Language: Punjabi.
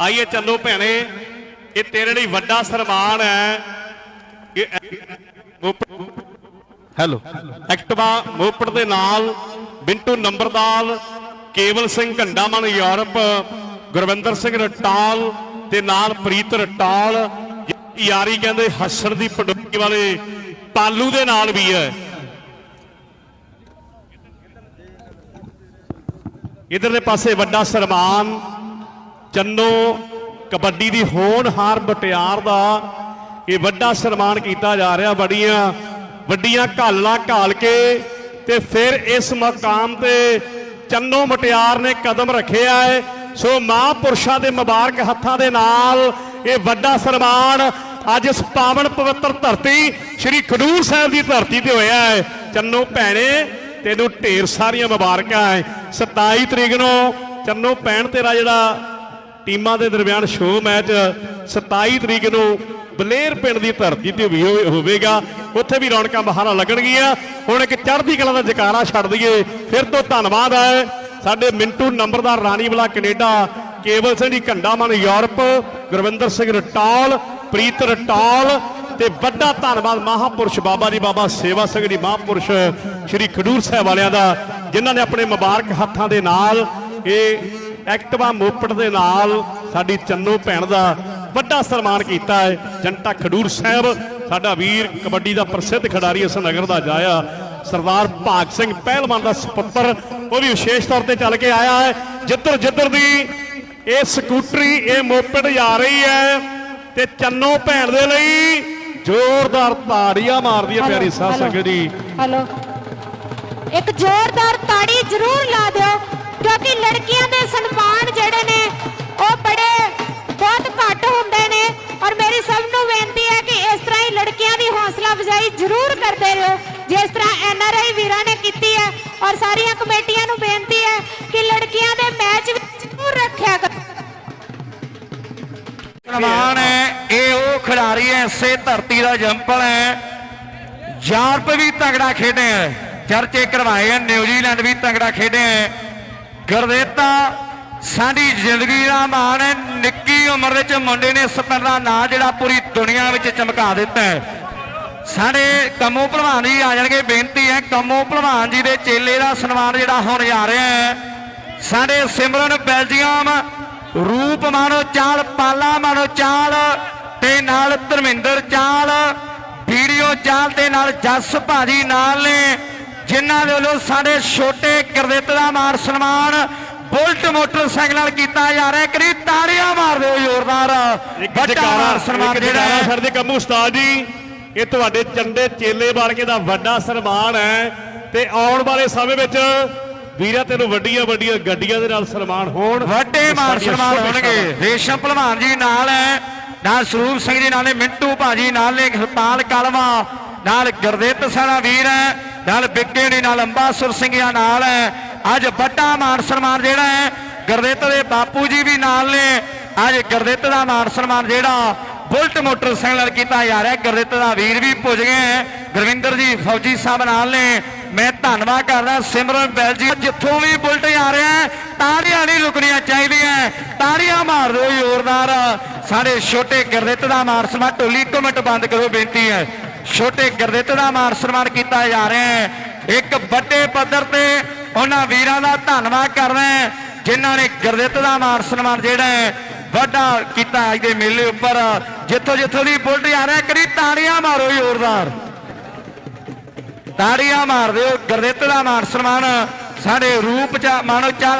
ਆਈਏ ਚੱਲੋ ਭੈਣੇ ਇਹ ਤੇਰੇ ਲਈ ਵੱਡਾ ਸਨਮਾਨ ਹੈ। ਇਹ ਹੈਲੋ। ਐਕਟਿਵਾ ਮੋਪੜ ਦੇ ਨਾਲ ਬਿੰਟੂ ਨੰਬਰਦਾਰ ਕੇਵਲ ਸਿੰਘ ਘੰਡਾਮਨ ਯੂਰਪ ਗੁਰਵਿੰਦਰ ਸਿੰਘ ਰਟਾਲ ਤੇ ਨਾਲ ਪ੍ਰੀਤ ਰਟਾਲ। ਯਾਰੀ ਕਹਿੰਦੇ ਹੱਸਣ ਦੀ ਪਡੋਕੀ ਵਾਲੇ ਪਾਲੂ ਦੇ ਨਾਲ ਵੀ ਹੈ। ਇਧਰਲੇ ਪਾਸੇ ਵੱਡਾ ਸਨਮਾਨ ਚੰਨੋ, ਕਬੱਡੀ ਦੀ ਹੋਣਹਾਰ ਮਟਿਆਰ ਦਾ ਇਹ ਵੱਡਾ ਸਨਮਾਨ ਕੀਤਾ ਜਾ ਰਿਹਾ ਬੜੀਆਂ ਵੱਡੀਆਂ ਘਾਲਾਂ ਘਾਲ ਕੇ ਤੇ ਫਿਰ ਇਸ ਮਕਾਮ ਤੇ ਚੰਨੋ ਮਟਿਆਰ ਨੇ ਕਦਮ ਰੱਖਿਆ ਹੈ। ਸੋ ਮਹਾਂਪੁਰਸ਼ਾਂ ਦੇ ਮੁਬਾਰਕ ਹੱਥਾਂ ਦੇ ਨਾਲ ਇਹ ਵੱਡਾ ਸਨਮਾਨ ਅੱਜ ਇਸ ਪਾਵਨ ਪਵਿੱਤਰ ਧਰਤੀ, ਸ੍ਰੀ ਖਡੂਰ ਸਾਹਿਬ ਦੀ ਧਰਤੀ ਤੇ ਹੋਇਆ ਹੈ। ਚੰਨੋ ਭੈਣੇ, ਤੈਨੂੰ ਢੇਰ ਸਾਰੀਆਂ ਮੁਬਾਰਕਾਂ ਹੈ। 27 ਤਰੀਕ ਨੂੰ ਚੰਨੋ ਭੈਣ ਤੇਰਾ ਜਿਹੜਾ ਟੀਮਾਂ ਦੇ ਦਰਮਿਆਨ ਸ਼ੋਅ ਮੈਚ 27 ਤਰੀਕ ਨੂੰ ਬਲੇਰ ਪਿੰਡ ਦੀ ਧਰਤੀ ਤੇ ਵੀ ਹੋਵੇ- ਹੋਵੇਗਾ। ਉੱਥੇ ਵੀ ਰੌਣਕਾਂ ਬਹਾਰਾਂ ਲੱਗਣਗੀਆਂ। ਹੁਣ ਇੱਕ ਚੜ੍ਹਦੀ ਕਲਾ ਦਾ ਜਕਾਰਾ ਛੱਡ ਦਈਏ। ਫਿਰ ਤੋਂ ਧੰਨਵਾਦ ਹੈ। ਸਾਡੇ ਮਿੰਟੂ ਨੰਬਰਦਾਰ ਰਾਣੀਵਾਲਾ ਕੈਨੇਡਾ, ਕੇਵਲ ਸਿੰਘ ਜੀ ਘੰਡਾਮਨ ਯੂਰਪ, ਗੁਰਵਿੰਦਰ ਸਿੰਘ ਰਟਾਲ, ਪ੍ਰੀਤ ਰਟਾਲ ਤੇ ਵੱਡਾ ਧੰਨਵਾਦ ਮਹਾਪੁਰਸ਼ ਬਾਬਾ ਜੀ, ਬਾਬਾ ਸੇਵਾ ਸਿੰਘ ਜੀ, ਮਹਾਪੁਰਸ਼ ਸ੍ਰੀ ਖਡੂਰ ਸਾਹਿਬ ਵਾਲਿਆਂ ਦਾ, ਜਿਨ੍ਹਾਂ ਨੇ ਆਪਣੇ ਮੁਬਾਰਕ ਹੱਥਾਂ ਦੇ ਨਾਲ ਇਹ ਐਕਟਿਵਾ ਮੋਪੜ ਦੇ ਨਾਲ ਸਾਡੀ ਚੰਨੋ ਭੈਣ ਦਾ ਵੱਡਾ ਸਨਮਾਨ ਕੀਤਾ ਹੈ। ਜਨਤਾ ਖਡੂਰ ਸਾਹਿਬ ਸਾਡਾ ਵੀਰ ਕਬੱਡੀ ਦਾ ਪ੍ਰਸਿੱਧ ਖਿਡਾਰੀ ਇਸ ਨਗਰ ਦਾ ਜਾਇਆ। ਸਰਦਾਰ ਭਾਗ ਸਿੰਘ ਪਹਿਲਵਾਨ ਦਾ ਸੁਪੁੱਤਰ ਉਹ ਵੀ ਵਿਸ਼ੇਸ਼ ਤੌਰ ਤੇ ਚੱਲ ਕੇ ਆਇਆ ਹੈ। ਜਿੱਧਰ ਜਿੱਧਰ ਦੀ ਇਹ ਸਕੂਟਰੀ ਇਹ ਮੋਪੜ ਜਾ ਰਹੀ ਹੈ ਤੇ ਚੰਨੋ ਭੈਣ ਦੇ ਲਈ ਜ਼ੋਰਦਾਰ ਤਾੜੀਆਂ ਮਾਰਦੀ ਹੈ ਪਿਆਰੀ ਸਾਧ ਸੰਗਤ ਜੀ ਹੈਲੋ ਇੱਕ ਜ਼ੋਰਦਾਰ ਤਾੜੀ ਜ਼ਰੂਰ ਲਾ ਦਿਓ। ਕਿਉਂਕਿ ਲੜਕੀਆਂ ਦੇ ਸਨਮਾਨ ਜਿਹੜੇ ਨੇ, ਉਹ ਬੜੇ ਬਹੁਤ ਘੱਟ ਹੁੰਦੇ ਨੇ। ਔਰ ਮੇਰੀ ਸਭ ਨੂੰ ਬੇਨਤੀ ਹੈ ਕਿ ਇਸ ਤਰ੍ਹਾਂ ਹੀ ਲੜਕੀਆਂ ਦੀ ਹੌਸਲਾ ਅਫਜ਼ਾਈ ਜ਼ਰੂਰ ਕਰਦੇ ਰਹੋ, ਜਿਸ ਤਰ੍ਹਾਂ ਐਨ ਆਰ ਆਈ ਵੀਰਾਂ ਨੇ ਕੀਤੀ ਹੈ। ਔਰ ਸਾਰੀਆਂ ਕਮੇਟੀਆਂ ਨੂੰ ਬੇਨਤੀ ਹੈ ਕਿ ਲੜਕੀਆਂ ਦੇ ਮੈਚ ਵਿੱਚ ਜ਼ਰੂਰ ਰੱਖਿਆ ਕਰੋ। ਸਨਮਾਨ ਹੈ, ਇਹ ਉਹ ਖਿਡਾਰੀ ਹੈ, ਇਸੇ ਧਰਤੀ ਦਾ ਜੰਪਲ ਹੈ। ਯੂਰਪ ਵੀ ਤਗੜਾ ਖੇਡਿਆ ਹੈ, ਚਰਚੇ ਕਰਵਾਏ ਨਿਊਜ਼ੀਲੈਂਡ ਵੀ ਤਗੜਾ ਖੇਡਿਆ ਗੁਰਦੇਤਾ ਸਾਡੀ ਜ਼ਿੰਦਗੀ ਦਾ ਮਾਣ ਹੈ। ਨਿੱਕੀ ਉਮਰ ਵਿੱਚ ਮੁੰਡੇ ਨੇ ਇਸ ਦਾ ਨਾਂ ਜਿਹੜਾ ਪੂਰੀ ਦੁਨੀਆ ਵਿੱਚ ਚਮਕਾ ਦਿੱਤਾ ਹੈ। ਸਾਡੇ ਕੰਮੋ ਭਲਵਾਨ ਜੀ ਆ ਜਾਣਗੇ, ਬੇਨਤੀ ਹੈ, ਕੰਮੋ ਭਲਵਾਨ ਜੀ ਦੇ ਚੇਲੇ ਦਾ ਸਨਮਾਨ ਜਿਹੜਾ ਹੋਣ ਜਾ ਰਿਹਾ ਹੈ। ਸਾਡੇ ਸਿਮਰਨ ਬੈਲਜੀਅਮ, ਰੂਪ ਮਾਨੋ ਚਾਲ, ਪਾਲਾ ਮਾਨੋ ਚਾਲ ਤੇ ਨਾਲ ਧਰਮਿੰਦਰ ਚਾਲ, ਵੀਡੀਓ ਚਾਲ ਤੇ ਨਾਲ ਜੱਸ ਭਾਜੀ ਨਾਲ ਨੇ। ਜਿਨ੍ਹਾਂ ਦੇ ਵੱਲੋਂ ਸਾਡੇ ਛੋਟੇ ਕਿਰਦਿੱਤ ਦਾ ਮਾਨ ਸਨਮਾਨ ਬੁਲਟ ਮੋਟਰਸਾਈਕਲ ਨਾਲ ਕੀਤਾ ਜਾ ਰਿਹਾ ਕਰੀ ਤਾੜੀਆਂ ਮਾਰ ਦਿਓ ਜ਼ੋਰਦਾਰ। ਵੱਡਾ ਮਾਨ ਸਨਮਾਨ ਜਿਹੜਾ ਹੈ। ਸਾਡੇ ਕੰਮੂ ਉਸਤਾਦ ਜੀ ਇਹ ਤੁਹਾਡੇ ਚੰਡੇ ਚੇਲੇ ਵਰਗੇ ਦਾ ਵੱਡਾ ਸਨਮਾਨ ਹੈ ਤੇ ਆਉਣ ਵਾਲੇ ਸਮੇਂ ਵਿੱਚ ਵੀਰਾਂ ਤੈਨੂੰ ਵੱਡੀਆਂ ਵੱਡੀਆਂ ਗੱਡੀਆਂ ਦੇ ਨਾਲ ਸਨਮਾਨ ਹੋਣ। ਵੱਡੇ ਮਾਨ ਸਾਡੀਆਂ ਸਨਮਾਨ ਹੋਣਗੇ। ਰੇਸ਼ਮ ਭਲਵਾਨ ਜੀ ਨਾਲ ਹੈ। ਨਾਲ ਸਰੂਪ ਸਿੰਘ ਜੀ ਨਾਲ ਨੇ ਮਿੰਟੂ ਭਾਜੀ ਨਾਲ ਨੇ ਹਰਪਾਲ ਕਲਵਾ ਨਾਲ ਗੁਰਦਿੱਤ ਸਾਡਾ ਵੀਰ ਹੈ। ਨਾਲ ਬਿੱਗੇ ਨਾਲ ਅੰਬਾਸੁਰ ਸਿੰਘ ਨਾਲ ਹੈ। ਅੱਜ ਵੱਡਾ ਮਾਨ ਸਨਮਾਨ ਜਿਹੜਾ ਹੈ ਗੁਰਦਿੱਤ ਦੇ ਬਾਪੂ ਜੀ ਵੀ ਨਾਲ ਨੇ। ਅੱਜ ਗੁਰਦਿੱਤ ਦਾ ਮਾਨ ਸਨਮਾਨ ਜਿਹੜਾ ਬੁਲਟ ਮੋਟਰਸਾਈਕਲ ਕੀਤਾ ਜਾ ਰਿਹਾ ਗੁਰਦਿੱਤ ਦਾ ਵੀਰ ਵੀ ਪੁੱਜ ਗਏ ਹੈ। ਗੁਰਵਿੰਦਰ ਜੀ ਫੌਜੀ ਸਾਹਿਬ ਨਾਲ ਨੇ। ਮੈਂ ਧੰਨਵਾਦ ਕਰਦਾ ਸਿਮਰਨ ਬੈਲ ਜੀ। ਜਿੱਥੋਂ ਵੀ ਬੁਲਟ ਆ ਰਿਹਾ ਹੈ, ਤਾੜੀਆਂ ਨਹੀਂ ਰੁਕਣੀਆਂ ਚਾਹੀਦੀਆਂ। ਤਾੜੀਆਂ ਮਾਰ ਦਿਓ ਜ਼ੋਰਦਾਰ। ਸਾਡੇ ਛੋਟੇ ਗੁਰਦਿੱਤ ਦਾ ਮਾਨ ਸਨਮਾਨ ਢੋਲੀ ਇੱਕ ਬੰਦ ਕਰੋ ਬੇਨਤੀ ਹੈ। ਛੋਟੇ ਗੁਰਦਿੱਤ ਦਾ ਮਾਨ ਸਨਮਾਨ ਕੀਤਾ ਜਾ ਰਿਹਾ ਹੈ। ਇੱਕ ਵੱਡੇ ਪੱਧਰ ਤੇ ਉਹਨਾਂ ਵੀਰਾਂ ਦਾ ਧੰਨਵਾਦ ਕਰਦਾ ਹੈ, ਜਿਨ੍ਹਾਂ ਨੇ ਗੁਰਦਿੱਤ ਦਾ ਮਾਨ ਸਨਮਾਨ ਜਿਹੜਾ ਹੈ, ਵੱਡਾ ਕੀਤਾ ਅੱਜ ਦੇ ਮੇਲੇ ਉੱਪਰ। ਜਿੱਥੋਂ ਜਿੱਥੋਂ ਦੀ ਬੁਲਟ ਆ ਰਿਹਾ, ਕਰੀ ਤਾੜੀਆਂ ਮਾਰੋ ਜ਼ੋਰਦਾਰ। ਤਾੜੀਆਂ ਮਾਰ ਦਿਓ ਗੁਰਦਿੱਤ ਦਾ ਮਾਨ ਸਨਮਾਨ ਸਾਡੇ ਰੂਪ ਚ, ਮਾਨੋ ਚਾਲ